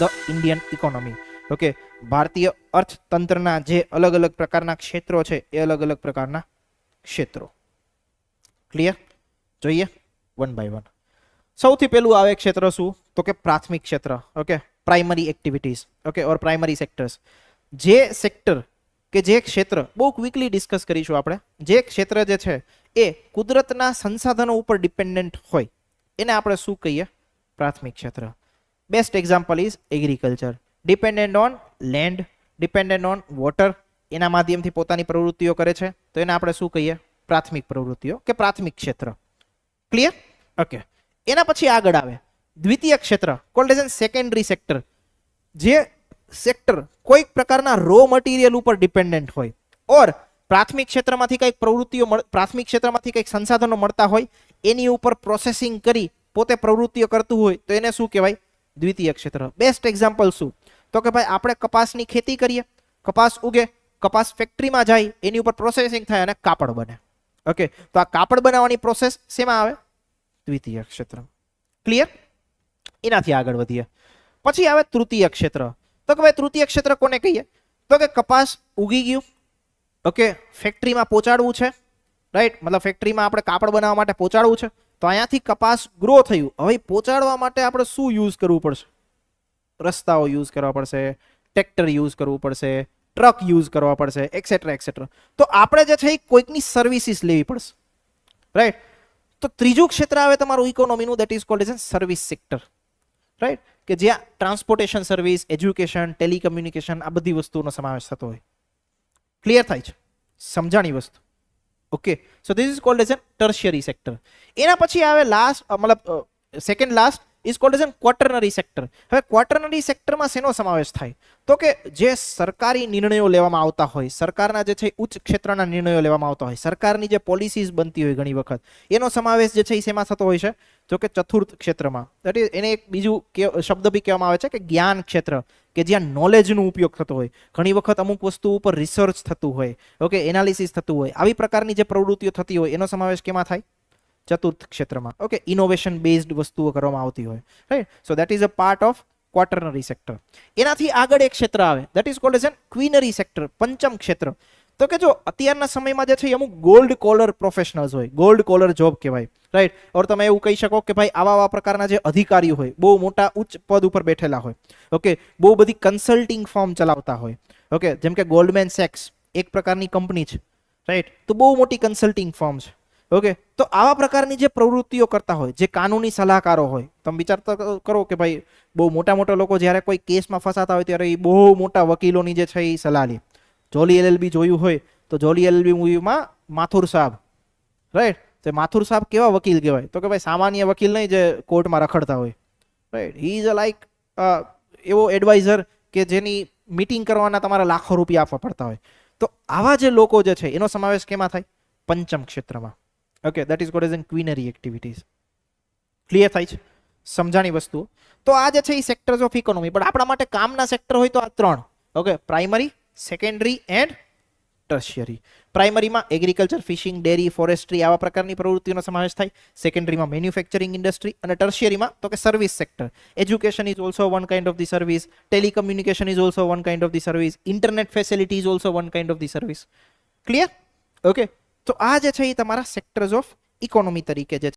The Indian economy. Okay, ભારતીય અર્થતંત્રના જે અલગ અલગ પ્રકારના ક્ષેત્રો છે, એ અલગ અલગ પ્રકારના ક્ષેત્રો. ક્લિયર જોઈએ? વન બાય વન સૌથી પહેલું આવે ક્ષેત્ર શું? તો કે પ્રાથમિક ક્ષેત્ર, okay? Primary activities okay? Or primary sectors જે સેક્ટર કે જે ક્ષેત્ર બહુ ક્વિકલી ડિસ્કસ કરીશું આપણે. જે ક્ષેત્ર જે છે, એ કુદરતના સંસાધનો ઉપર ડિપેન્ડન્ટ હોય. એને આપણે શું કહીએ? પ્રાથમિક ક્ષેત્ર. Best example is agriculture dependent on land dependent on water એના માધ્યમથી પોતાની પ્રવૃત્તિઓ કરે છે. તો એને આપણે શું કહીએ? પ્રાથમિક પ્રવૃત્તિઓ કે પ્રાથમિક ક્ષેત્ર. ક્લિયર ઓકે એના પછી આગળ આવે. દ્વિતીય ક્ષેત્ર કોલ્ડ એઝ સેકન્ડરી સેક્ટર જે સેક્ટર કોઈક પ્રકારના રો મટીરિયલ ઉપર ડિપેન્ડન્ટ હોય. ઓર પ્રાથમિક ક્ષેત્રમાંથી કંઈક પ્રવૃત્તિઓ પ્રાથમિક ક્ષેત્રમાંથી કંઈક સંસાધનો મળતા હોય, એની ઉપર પ્રોસેસિંગ કરી પોતે પ્રવૃત્તિઓ કરતું હોય, તો એને શું કહેવાય? દ્વિતીય ક્ષેત્ર. બેસ્ટ એક્ઝામ્પલ શું? તો કે ભાઈ, આપણે કપાસની ખેતી કરીએ, કપાસ ઉગે, કપાસ ફેક્ટરીમાં જાય, એની ઉપર પ્રોસેસિંગ થાય અને કાપડ બને. ઓકે તો આ કાપડ બનાવવાની પ્રોસેસ શેમાં આવે? દ્વિતીય ક્ષેત્ર. ક્લિયર એનાથી આગળ વધીએ. પછી આવે તૃતીય ક્ષેત્ર. તો કે ભાઈ, તૃતીય ક્ષેત્ર કોને કહીએ? તો કે કપાસ ઉગી ગયું. ઓકે ફેક્ટરીમાં પહોંચાડવું છે. રાઈટ મતલબ ફેક્ટરીમાં આપણે કાપડ બનાવવા માટે પહોંચાડવું છે. તો અહીંયાથી કપાસ ગ્રો થયું. હવે પહોંચાડવા માટે આપણે શું યુઝ કરવું પડશે? રસ્તાઓ યુઝ કરવા પડશે ટ્રેક્ટર યુઝ કરવું પડશે ટ્રક યુઝ કરવા પડશે એક્સેટ્રા એક્સેટ્રા તો આપણે જે છે એ કોઈકની સર્વિસીસ લેવી પડશે. રાઈટ તો ત્રીજું ક્ષેત્ર આવે તમારું ઇકોનોમીનું that is called as service sector right કે જ્યાં ટ્રાન્સપોર્ટેશન સર્વિસ એજ્યુકેશન ટેલિકમ્યુનિકેશન આ બધી વસ્તુઓનો સમાવેશ થતો હોય. ક્લિયર થાય છે? સમજાણી વસ્તુ. Okay so this is called as an tertiary sector એના પછી આવે લાસ્ટ મતલબ second last is called as an quaternary sector હવે ક્વાટરનરી સેક્ટરમાં શેનો સમાવેશ થાય? તો કે જે સરકારી નિર્ણયો લેવામાં આવતા હોય, સરકારના જે છે ઉચ્ચ ક્ષેત્રના નિર્ણયો લેવામાં આવતા હોય, સરકારની જે પોલિસીઝ બનતી હોય ઘણી વખત, એનો સમાવેશ જે છે એ શેમાં થતો હોય છે? જો કે ચતુર્થ ક્ષેત્રમાં. એને એક બીજું શબ્દ બી કહેવામાં આવે છે કે જ્ઞાન ક્ષેત્ર. કે જ્યાં નોલેજનો ઉપયોગ થતો હોય. ઘણી વખત અમુક વસ્તુ ઉપર રિસર્ચ થતું હોય. ઓકે એનાલિસિસ થતું હોય. આવી પ્રકારની જે પ્રવૃત્તિઓ થતી હોય, એનો સમાવેશ કેમાં થાય? ચતુર્થ ક્ષેત્રમાં. ઓકે ઇનોવેશન બેઝડ વસ્તુઓ કરવામાં આવતી હોય. Right so that is a part of quaternary sector એનાથી આગળ એક ક્ષેત્ર આવે. That is called as an quinary sector પંચમ ક્ષેત્ર. તો કે જો અત્યારના સમયમાં જે છે અમુક ગોલ્ડ કોલર પ્રોફેશનલ્સ હોય ગોલ્ડ કોલર જોબ કહેવાય રાઈટ ઓર તમે એવું કહી શકો કે ભાઈ આવા આવા પ્રકારના જે અધિકારીઓ હોય, બહુ મોટા ઉચ્ચ પદ ઉપર બેઠેલા હોય ઓકે બહુ બધી કન્સલ્ટિંગ ફોર્મ ચલાવતા હોય ઓકે જેમ કે ગોલ્ડમેન સેક્સ એક પ્રકારની કંપની છે રાઈટ તો બહુ મોટી કન્સલ્ટિંગ ફોર્મ છે ઓકે તો આવા પ્રકારની જે પ્રવૃત્તિઓ કરતા હોય, જે કાનૂની સલાહકારો હોય, તમે વિચારતા કરો કે ભાઈ બહુ મોટા મોટા લોકો જ્યારે કોઈ કેસમાં ફસાતા હોય ત્યારે એ બહુ મોટા વકીલોની જે છે એ સલાહ લે. જોલી એલએલબી જોયું હોય તો જોલી એલએલબી મૂવીમાં માથુર સાહેબ. રાઈટ તો માથુર સાહેબ કેવા વકીલ કહેવાય? તો કે ભાઈ સામાન્ય વકીલ નહીં, જે કોર્ટમાં રખડતા હોય. Right he is a like એવો એડવાઇઝર કે જેની મીટિંગ કરવાના તમારા લાખો રૂપિયા આપવા પડતા હોય. તો આવા જે લોકો જે છે, એનો સમાવેશ કેમાં થાય? પંચમ ક્ષેત્રમાં. Okay that is called as an quinary activities clear થાય છે? સમજાણી વસ્તુઓ. તો આ જે છે, એ સેક્ટર્સ ઓફ ઇકોનોમી પણ આપણા માટે કામના સેક્ટર હોય તો આ ત્રણ. Okay primary secondary and tertiary પ્રાઇમરીમાં agriculture fishing dairy forestry આવા પ્રકારની પ્રવૃત્તિઓનો સમાવેશ થાય. સેકન્ડરીમાં મેન્યુફેક્ચરિંગ ઇન્ડસ્ટ્રી અને ટર્શિયરીમાં તો કે service sector education is also one kind of the service telecommunication is also one kind of the service internet facility is also one kind of the service clear okay તો આ જે છે એ તમારા sectors of economy તરીકે જે